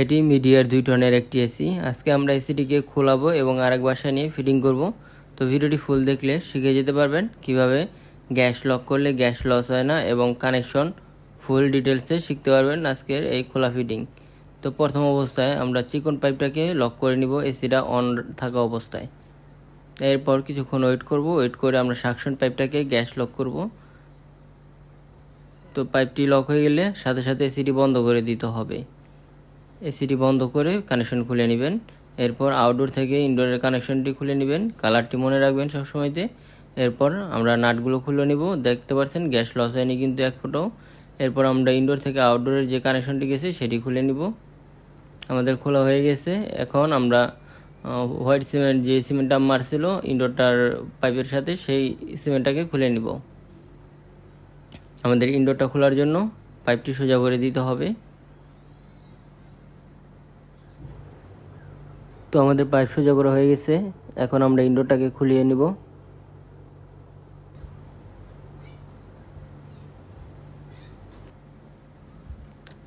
এটি মিডিয়ার দুই টনের একটি এসি। আজকে আমরা এসিটিকে খোলাবো এবং আরেক বাসায় নিয়ে ফিটিং করব। তো ভিডিওটি ফুল দেখলে শিখে যেতে পারবেন কীভাবে গ্যাস লক করলে গ্যাস লস হয় না এবং কানেকশন ফুল ডিটেলসে শিখতে পারবেন আজকের এই খোলা ফিটিং। তো প্রথম অবস্থায় আমরা চিকন পাইপটাকে লক করে নিব, এসিটা অন থাকা অবস্থায়। এরপর কিছুক্ষণ ওয়েট করব, ওয়েট করে আমরা সাকশন পাইপটাকে গ্যাস লক করব। তো পাইপটি লক হয়ে গেলে সাথে সাথে এসিটি বন্ধ করে দিতে হবে। এসিটি বন্ধ করে কানেকশন খুলে নেবেন। এরপর আউটডোর থেকে ইনডোরের কানেকশনটি খুলে নেবেন। কালারটি মনে রাখবেন সবসময়তে। এরপর আমরা নাটগুলো খুলে নিব। দেখতে পাচ্ছেন গ্যাস লস হয়নি কিন্তু এক ফোটাও। এরপর আমরা ইনডোর থেকে আউটডোরের যে কানেকশনটি গেছে সেটি খুলে নিব। আমাদের খোলা হয়ে গেছে। এখন আমরা হোয়াইট সিমেন্ট যে সিমেন্টটা মারছিল ইনডোরটার পাইপের সাথে সেই সিমেন্টটাকে খুলে নিব। আমাদের ইনডোরটা খোলার জন্য পাইপটি সোজা করে দিতে হবে। তো আমাদের পাইপ সোজা করা হয়ে গেছে, এখন আমরা ইনডোরটাকে খুলিয়ে নিব।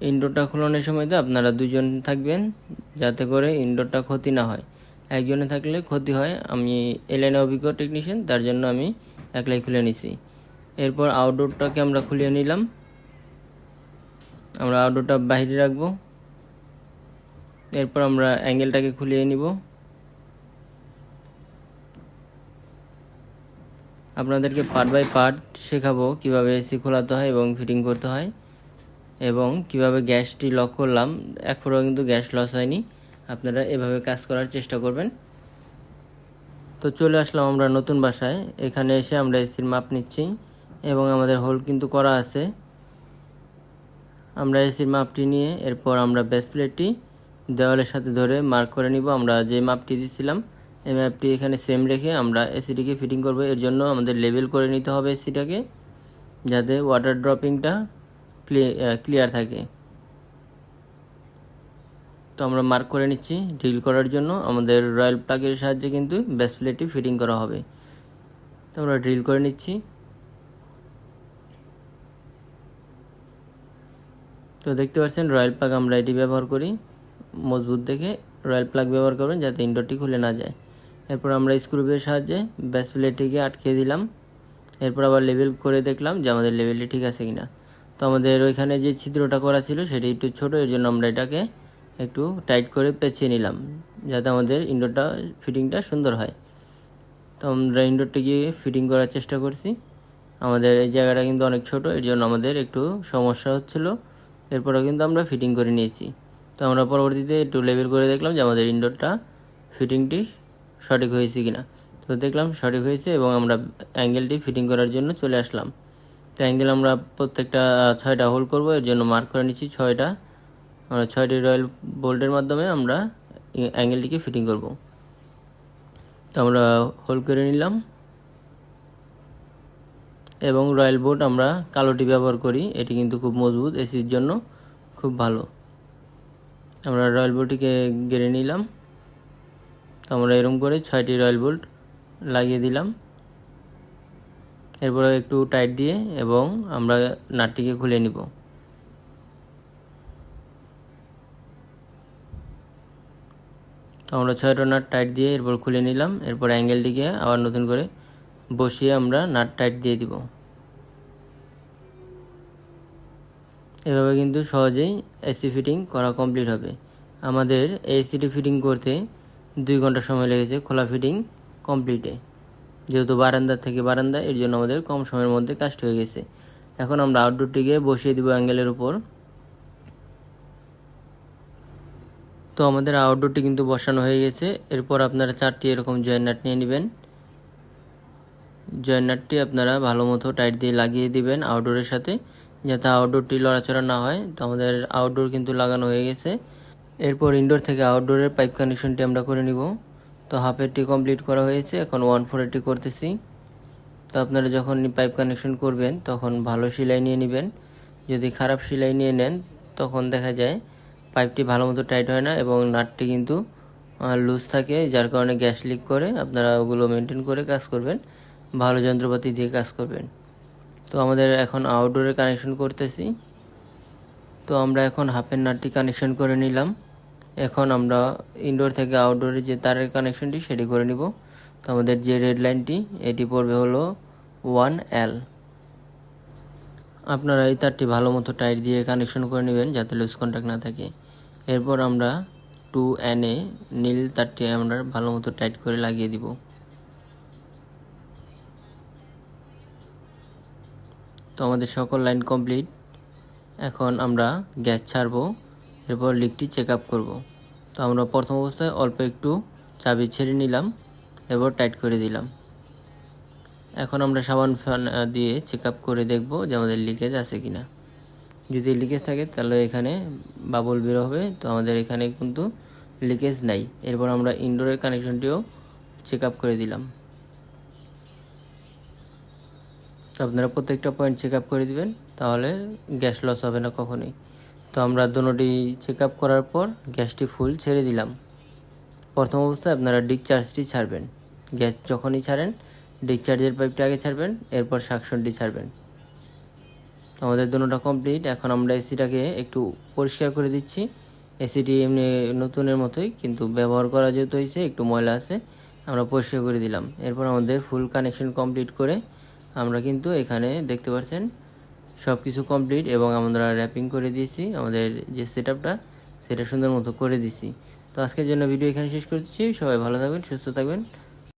ইনডোরটা খোলানোর সময় তো আপনারা দুজন থাকবেন, যাতে করে ইনডোরটা ক্ষতি না হয়। একজনে থাকলে ক্ষতি হয়, আমি এলাইনে অভিজ্ঞ টেকনিশিয়ান, তার জন্য আমি একলাই খুলে নিছি। এরপর আউটডোরটাকে আমরা খুলিয়ে নিলাম। আমরা আউটডোরটা বাইরে রাখব। এরপর আমরা অ্যাঙ্গেলটাকে খুলিয়ে নিব। আপনাদেরকে পার্ট বাই পার্ট শেখাবো কীভাবে এসি খোলাতে হয় এবং ফিটিং করতে হয় এবং কীভাবে গ্যাসটি লক করলাম। এক ফোটাও কিন্তু গ্যাস লস হয়নি। আপনারা এভাবে কাজ করার চেষ্টা করবেন। তো চলে আসলাম আমরা নতুন বাসায়। এখানে এসে আমরা এসির মাপ নিচ্ছি এবং আমাদের হোল কিন্তু করা আছে। আমরা এসির মাপটি নিয়ে এরপর আমরা বেস প্লেটটি দেওয়ালের সাথে ধরে মার্ক করে নিব। আমরা যে মাপটি দিয়েছিলাম এই ম্যাপটি এখানে সেম রেখে আমরা এসিটিকে ফিটিং করব। এর জন্য আমাদের লেবেল করে নিতে হবে এসিটাকে যাতে ওয়াটার ড্রপিংটা ক্লিয়ার থাকে। তো আমরা মার্ক করে নিচ্ছি ড্রিল করার জন্য। আমাদের রয়্যাল প্লাগের সাহায্যে কিন্তু বেস প্লেটটি ফিটিং করা হবে। তো আমরা ড্রিল করে নিচ্ছি। তো দেখতে পাচ্ছেন রয়্যাল প্লাগ আমরা এটি ব্যবহার করি। মজবুত দেখে রয়্যাল প্লাগ ব্যবহার করবেন যাতে ইনডোরটি খুলে না যায়। এরপর আমরা স্ক্রুপের সাহায্যে ব্যাস প্লেটটিকে আটকে দিলাম। এরপর আবার লেভেল করে দেখলাম যে আমাদের লেভেলটি ঠিক আছে কিনা। তো আমাদের ওইখানে যে ছিদ্রটা করা ছিল সেটি একটু ছোট, এর জন্য আমরা এটাকে একটু টাইট করে পেঁচিয়ে নিলাম, যাতে আমাদের ইনডোরটা ফিটিংটা সুন্দর হয়। তো আমরা ইনডোরটিকে ফিটিং করার চেষ্টা করছি। আমাদের এই জায়গাটা কিন্তু অনেক ছোট, এর জন্য আমাদের একটু সমস্যা হচ্ছিল। এরপরও কিন্তু আমরা ফিটিং করে নিয়েছি। তো আমরা পরবর্তীতে একটু লেবেল করে দেখলাম যে আমাদের ইনডোরটা ফিটিংটি সঠিক হয়েছে কিনা। তো দেখলাম সঠিক হয়েছে এবং আমরা অ্যাঙ্গেলটি ফিটিং করার জন্য চলে আসলাম। তো অ্যাঙ্গেল আমরা প্রত্যেকটা ছয়টা হোল করব, এর জন্য মার্ক করে নিচ্ছি ছয়টা। আমরা ছয়টি রয়্যাল বোল্টের মাধ্যমে আমরা অ্যাঙ্গেলটিকে ফিটিং করব। তো আমরা হোল করে নিলাম। এবং রয়্যাল বোর্ড আমরা কালোটি ব্যবহার করি, এটি কিন্তু খুব মজবুত এসির জন্য খুব ভালো। আমরা রয়্যাল বোল্টটিকে গেড়ে নিলাম। তো আমরা এরকম করে ছয়টি রয়্যাল বোল্ট লাগিয়ে দিলাম। এরপরে একটু টাইট দিয়ে এবং আমরা নাটটিকে খুলে নিব। তো আমরা ছয়টা নাট টাইট দিয়ে এরপর খুলে নিলাম। এরপর অ্যাঙ্গেলটিকে আবার নতুন করে বসিয়ে আমরা নাট টাইট দিয়ে দিব। এভাবে কিন্তু সহজেই এসি ফিটিং করা কমপ্লিট হবে। আমাদের এসিটি ফিটিং করতে দুই ঘণ্টা সময় লেগেছে খোলা ফিটিং কমপ্লিটে যেহেতু বারান্দা থেকে বারান্দা, এর জন্য আমাদের কম সময়ের মধ্যে কাজটি হয়ে গেছে। এখন আমরা আউটডোরটিকে বসিয়ে দিব অ্যাঙ্গেলের উপর। তো আমাদের আউটডোরটি কিন্তু বসানো হয়ে গেছে। এরপর আপনারা চারটি এরকম জয়েন্ট নাট নিয়ে নেবেন। জয়েন্ট নাটটি আপনারা ভালো মতো টাইট দিয়ে লাগিয়ে দিবেন আউটডোরের সাথে। যাতে আউটডোরটি লড়াচড়া না হয়, তো আমাদের আউটডোর কিন্তু লাগানো হয়ে গেছে। এরপর ইনডোর থেকে আউটডোরের পাইপ কানেকশনটি আমরা করে নিব। তো হাফেরটি কমপ্লিট করা হয়েছে, এখন ওয়ান ফোরেরটি করতেছি। তো আপনারা যখন পাইপ কানেকশন করবেন, তখন ভালো সেলাই নিয়ে নেবেন। যদি খারাপ সেলাই নিয়ে নেন, তখন দেখা যায় পাইপটি ভালো মতো টাইট হয় না এবং নাটটি কিন্তু লুজ থাকে, যার কারণে গ্যাস লিক করে, আপনারা ওগুলো মেনটেন করে কাজ করবেন। ভালো যন্ত্রপাতি দিয়ে কাজ করবেন। তো আমাদের এখন আউটডোরে কানেকশন করতেছি। তো আমরা এখন হাফের নাটটি কানেকশন করে নিলাম। এখন আমরা ইনডোর থেকে আউটডোরে যে তারের কানেকশনটি সেটি করে নিব। তো আমাদের যে রেড লাইনটি এটি পড়বে হলো ওয়ান এল আপনারা এই তারটি ভালো মতো টাইট দিয়ে কানেকশন করে নেবেন যাতে লুজ কন্ট্যাক্ট না থাকে। এরপর আমরা টু এনে নীল তারটি আমরা ভালো মতো টাইট করে লাগিয়ে দিব। তো আমাদের সকল লাইন কমপ্লিট এখন আমরা গ্যাস ছাড়বো, এরপর লিকটি চেক আপ করব। তো আমরা প্রথম অবস্থায় অল্প একটু চাবি ছেড়ে নিলাম, এরপর টাইট করে দিলাম। এখন আমরা সাবান ফ্যান দিয়ে চেক আপ করে দেখব যে আমাদের লিকেজ আছে কিনা। যদি লিকেজ থাকে তাহলে এখানে বাবল বের হবে, তো আমাদের এখানে কিন্তু লিকেজ নাই। এরপর আমরা ইনডোরের কানেকশনটিও চেক আপ করে দিলাম। তো আপনারা প্রত্যেকটা পয়েন্ট চেক আপ করে দিবেন, তাহলে গ্যাস লস হবে না কখনোই। তো আমরা দুটি চেক আপ করার পর গ্যাসটি ফুল ছেড়ে দিলাম। প্রথম অবস্থায় আপনারা ডিসচার্জটি ছাড়বেন। গ্যাস যখনই ছাড়েন ডিসচার্জের পাইপটা আগে ছাড়বেন, এরপর সাকশনটি ছাড়বেন। আমাদের দুটোটা কমপ্লিট এখন আমরা এসিটাকে একটু পরিষ্কার করে দিচ্ছি। এসিটি এমনি নতুনের মতোই, কিন্তু ব্যবহার করা যেহেতু হয়েছে, একটু ময়লা আছে, আমরা পরিষ্কার করে দিলাম। এরপর আমাদের ফুল কানেকশন কমপ্লিট করে আমরা কিন্তু এখানে দেখতে পাচ্ছেন সব কিছু কমপ্লিট এবং আমরা র্যাপিং করে দিয়েছি, আমাদের যে সেট আপটা সেটা সুন্দর মতো করে দিয়েছি। তো আজকের জন্য ভিডিও এখানে শেষ করে দিচ্ছি। সবাই ভালো থাকবেন, সুস্থ থাকবেন।